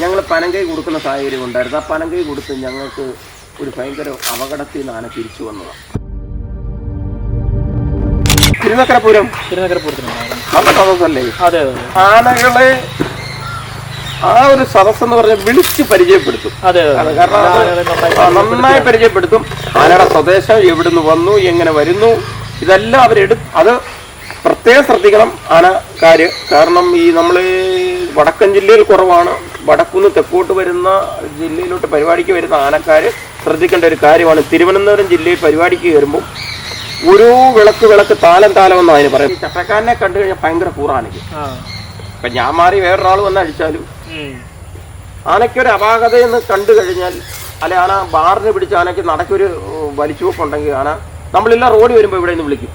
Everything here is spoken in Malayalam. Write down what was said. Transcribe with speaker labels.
Speaker 1: ഞങ്ങൾ പനങ്കൈ കൊടുക്കുന്ന സാഹചര്യം ഉണ്ടായിരുന്നു. ആ പനങ്കൈ കൊടുത്ത് ഞങ്ങൾക്ക് ഒരു ഭയങ്കര അപകടത്തിൽ നിന്ന് ആന തിരിച്ചു വന്നതാണ് തിരുനക്കരപുരം
Speaker 2: അതെ അതെ
Speaker 1: ആനകളെ ആ ഒരു സദസ് എന്ന് പറഞ്ഞ വിളിച്ച് പരിചയപ്പെടുത്തും. കാരണം
Speaker 2: നന്നായി
Speaker 1: പരിചയപ്പെടുത്തും. ആനയുടെ സ്വദേശം എവിടുന്ന് വന്നു എങ്ങനെ വരുന്നു ഇതെല്ലാം അവരെടു അത് പ്രത്യേകം ശ്രദ്ധിക്കണം ആനക്കാര് കാരണം ഈ നമ്മൾ വടക്കൻ ജില്ലയിൽ കുറവാണ്. വടക്കുന്ന് തെക്കോട്ട് വരുന്ന ജില്ലയിലോട്ട് പരിപാടിക്ക് വരുന്ന ആനക്കാര് ശ്രദ്ധിക്കേണ്ട ഒരു കാര്യമാണ്. തിരുവനന്തപുരം ജില്ലയിൽ പരിപാടിക്ക് കയറുമ്പോൾ ഒരു വിളക്ക് വിളക്ക് താലം താലം എന്ന് അതിന് പറയും ചട്ടക്കാരനെ കണ്ടു കഴിഞ്ഞാൽ ഭയങ്കര
Speaker 2: കൂറാണെങ്കിൽ
Speaker 1: ഇപ്പം ഞാൻ മാറി വേറൊരാൾ വന്ന് അഴിച്ചാലും. ആനയ്ക്കൊരു അപാകതയെന്ന് കണ്ടു കഴിഞ്ഞാൽ അല്ലെ ആന ബാറിന് പിടിച്ച് ആനയ്ക്ക് നടക്കൊരു വലിച്ചുവെപ്പുണ്ടെങ്കിൽ ആന നമ്മളെല്ലാം റോഡിൽ വരുമ്പോൾ ഇവിടെ നിന്ന് വിളിക്കും.